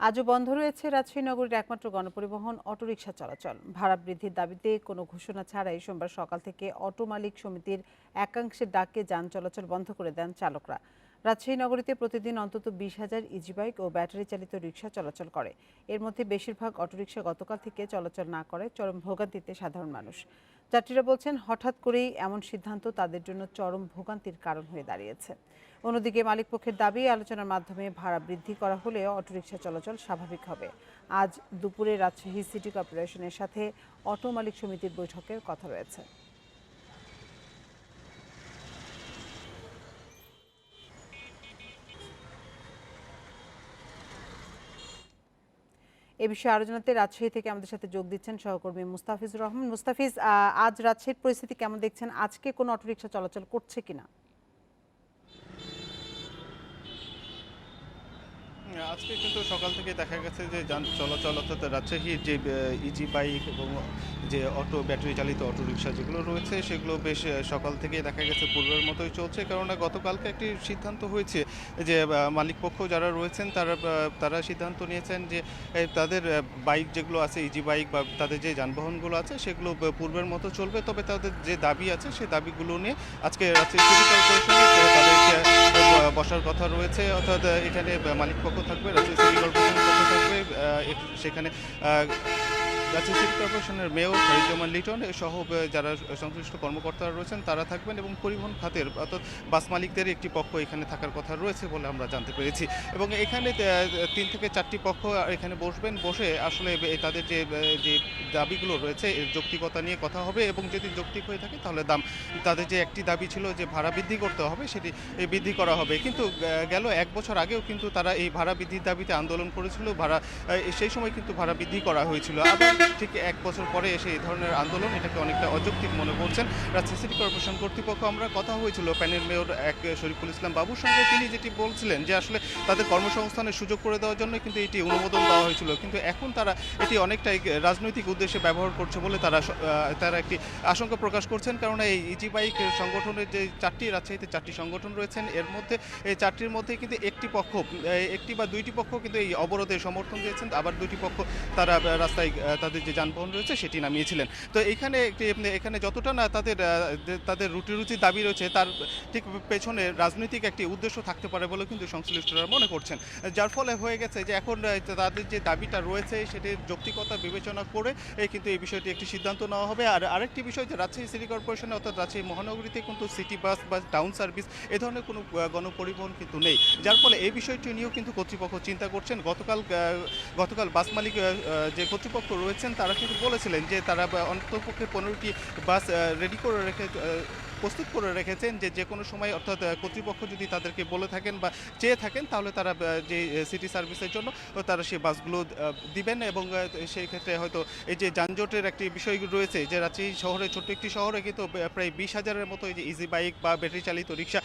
আজও বন্ধ রয়েছে রাজশাহী নগরীর একমাত্র গণপরিবহন অটোরিকশা চলাচল। ভাড়া বৃদ্ধির দাবিতে কোনো ঘোষণা ছাড়াই সোমবার সকাল থেকে অটো মালিক সমিতির একাংশের ডাকে যান চলাচল বন্ধ করে দেন চালকরা। রাজশাহী নগরীতে প্রতিদিন অন্তত বিশ হাজার ইজিবাইক ও ব্যাটারি চালিত রিক্সা চলাচল করে। এর মধ্যে বেশিরভাগ অটোরিকশা গতকাল থেকে চলাচল না করে, চরম ভোগান্তিতে সাধারণ মানুষ। যাত্রীরা বলছেন, হঠাৎ করেই এমন সিদ্ধান্ত তাদের জন্য চরম ভোগান্তির কারণ হয়ে দাঁড়িয়েছে। অন্যদিকে মালিকপক্ষের দাবি, আলোচনার মাধ্যমে ভাড়া বৃদ্ধি করা হলে অটোরিকশা চলাচল স্বাভাবিক হবে। আজ দুপুরে রাজশাহী সিটি কর্পোরেশনের সাথে অটো মালিক সমিতির বৈঠকের কথা রয়েছে। বিষয়ে আলোচনাতে রাজশাহী থেকে আমাদের সাথে যোগ দিচ্ছেন সহকর্মী মুস্তাফিজুর রহমান। মুস্তাফিজ আজ রাজশাহীর পরিস্থিতি কেমন দেখছেন? আজকে কোনো অটোরিকশা চলাচল করছে কিনা? আজকে কিন্তু সকাল থেকে দেখা গেছে যে যান চলাচল অর্থাৎ রাজশাহীর যে ইজি বাইক এবং যে অটো ব্যাটারি চালিত অটো রিক্সা যেগুলো রয়েছে, সেগুলো বেশ সকাল থেকে দেখা গেছে পূর্বের মতোই চলছে। কেননা গতকালকে একটি সিদ্ধান্ত হয়েছে যে মালিকপক্ষ যারা রয়েছেন, তারা তারা সিদ্ধান্ত নিয়েছেন যে তাদের বাইক যেগুলো আছে ইজি বাইক বা তাদের যে যানবাহনগুলো আছে, সেগুলো পূর্বের মতো চলবে। তবে তাদের যে দাবি আছে, সে দাবিগুলো নিয়ে আজকে রাজশাহী সিটি তাদেরকে বসার কথা রয়েছে অর্থাৎ এখানে এখানে মালিকপক্ষ থাকবে রাজশাহী সিটি কর্পোরেশন পক্ষ থাকবে সেখানে রাজশাহী সিটি কর্পোরেশনের মেয়র শহীদুজ্জামান লিটন সহ যারা সংশ্লিষ্ট কর্মকর্তারা রয়েছেন, তারা থাকবেন এবং পরিবহন খাতের, অর্থাৎ বাস মালিকদের একটি পক্ষ এখানে থাকার কথা রয়েছে বলে আমরা জানতে পেরেছি। এবং এখানে তিন থেকে চারটি পক্ষ এখানে বসবেন, বসে আসলে তাদের যে যে দাবিগুলো রয়েছে, এর যৌক্তিকতা নিয়ে কথা হবে এবং যদি যৌক্তিক হয়ে থাকে তাহলে দাম, তাদের যে একটি দাবি ছিল যে ভাড়া বৃদ্ধি করতে হবে, সেটি বৃদ্ধি করা হবে। কিন্তু গেল এক বছর আগেও কিন্তু তারা এই ভাড়া বৃদ্ধির দাবিতে আন্দোলন করেছিল, ভাড়া সেই সময় কিন্তু ভাড়া বৃদ্ধি করা হয়েছিল। আবার ঠিক এক বছর পরে এসে এই ধরনের আন্দোলন এটাকে অনেকটা অযৌক্তিক মনে করছেন রাজশাহী সিটি কর্পোরেশন কর্তৃপক্ষ। আমরা কথা হয়েছিল প্যানেল মেয়র এক শরীফুল ইসলাম বাবুর সঙ্গে, তিনি যেটি বলছিলেন যে আসলে তাদের কর্মসংস্থানের সুযোগ করে দেওয়ার জন্য কিন্তু এটি অনুমোদন দেওয়া হয়েছিল। কিন্তু এখন তারা এটি অনেকটাই রাজনৈতিক উদ্দেশ্যে ব্যবহার করছে বলে তারা তারা একটি আশঙ্কা প্রকাশ করছেন। কারণ এই ইজি বাইক সংগঠনের যে চারটি রাজশাহীতে চারটি সংগঠন রয়েছেন, এর মধ্যে এই চারটির মধ্যে কিন্তু একটি পক্ষ একটি বা দুইটি পক্ষ কিন্তু এই অবরোধে সমর্থন দিয়েছেন। আবার দুইটি পক্ষ তারা রাস্তায় তাদের যে যানবাহন রয়েছে সেটি নামিয়েছিলেন। তো এখানে একটি, এখানে যতটা না তাদের তাদের রুটি রুচির দাবি রয়েছে, তার ঠিক পেছনে রাজনৈতিক একটি উদ্দেশ্য থাকতে পারে বলে কিন্তু সংশ্লিষ্টরা মনে করছেন। যার ফলে হয়ে গেছে যে এখন তাদের যে দাবিটা রয়েছে সেটির যৌক্তিকতা বিবেচনা করে কিন্তু এই বিষয়টি একটি সিদ্ধান্ত নেওয়া হবে। আর আরেকটি বিষয় যে রাজশাহী সিটি কর্পোরেশন অর্থাৎ রাজশাহী মহানগরীতে কিন্তু সিটি বাস বা টাউন সার্ভিস এ ধরনের কোনো গণপরিবহন কিন্তু নেই। যার ফলে এই বিষয়টি নিয়েও কিন্তু কর্তৃপক্ষ চিন্তা করছেন। গতকাল গতকাল বাস মালিক যে কর্তৃপক্ষ রয়েছেন তারা কিন্তু বলেছিলেন যে তারা অন্ততপক্ষে পনেরোটি বাস রেডি করে রেখে প্রস্তুত করে রেখেছেন যে যে কোনো সময় অর্থাৎ কর্তৃপক্ষ যদি তাদেরকে বলে থাকেন বা চেয়ে থাকেন তাহলে তারা যে সিটি সার্ভিসের জন্য তারা সেই বাসগুলো দিবেন এবং সেই ক্ষেত্রে হয়তো এই যে যানজটের একটি বিষয় রয়েছে যে রাজশাহী শহরে ছোট্ট একটি শহরে কিন্তু প্রায় বিশ হাজারের মতো এই যে ইজি বাইক বা ব্যাটারি চালিত রিক্সা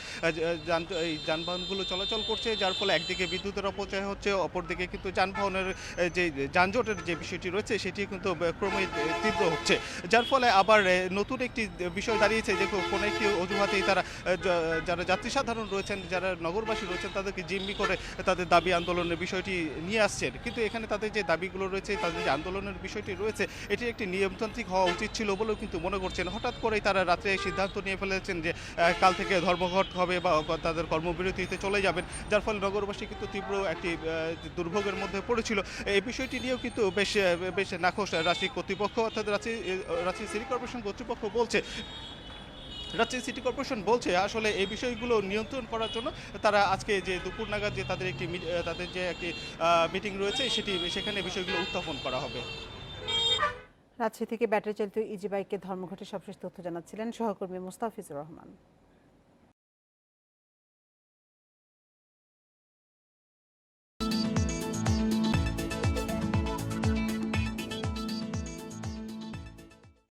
যান এই যানবাহনগুলো চলাচল করছে যার ফলে একদিকে বিদ্যুতের অপচয় হচ্ছে অপরদিকে কিন্তু যানবাহনের যে যানজটের যে বিষয়টি রয়েছে সেটি কিন্তু আহ, ক্রমেই তীব্র হচ্ছে। যার ফলে আবার নতুন একটি বিষয় দাঁড়িয়েছে যে কো- কোনো একটি অজুহাতেই তারা যারা যাত্রী সাধারণ রয়েছেন যারা নগরবাসী রয়েছেন তাদেরকে জিম্মি করে তাদের দাবি আন্দোলনের বিষয়টি নিয়ে আসছেন। কিন্তু এখানে তাদের যে দাবিগুলো রয়েছে তাদের যে আন্দোলনের বিষয়টি রয়েছে এটি একটি নিয়মতান্ত্রিক হওয়া উচিত ছিল বলেও কিন্তু মনে করছেন। হঠাৎ করেই তারা রাত্রে সিদ্ধান্ত নিয়ে ফেলেছেন যে কাল থেকে ধর্মঘট হবে বা তাদের কর্মবিরতিতে চলে যাবেন। যার ফলে নগরবাসী কিন্তু তীব্র একটি দুর্ভোগের মধ্যে পড়েছিল। এই বিষয়টি নিয়েও কিন্তু বেশ বেশ নাখোশ রাশি কর্তৃপক্ষ অর্থাৎ আহ, রাজশাহী সিটি কর্পোরেশন কর্তৃপক্ষ বলছে রাজশাহী সিটি কর্পোরেশন বলছে, আসলে এই বিষয়গুলো নিয়ন্ত্রণ করার জন্য তারা আজকে যে দুপুর নাগাদ যে তাদের একটি তাদের যে একটি মিটিং রয়েছে, সেটি সেখানে বিষয়গুলো উত্থাপন করা হবে। রাজশাহী থেকে ব্যাটারি চালিত ইজি বাইকের ধর্মঘটে সবশেষ তথ্য জানাচ্ছিলেন সহকর্মী মুস্তাফিজুর রহমান।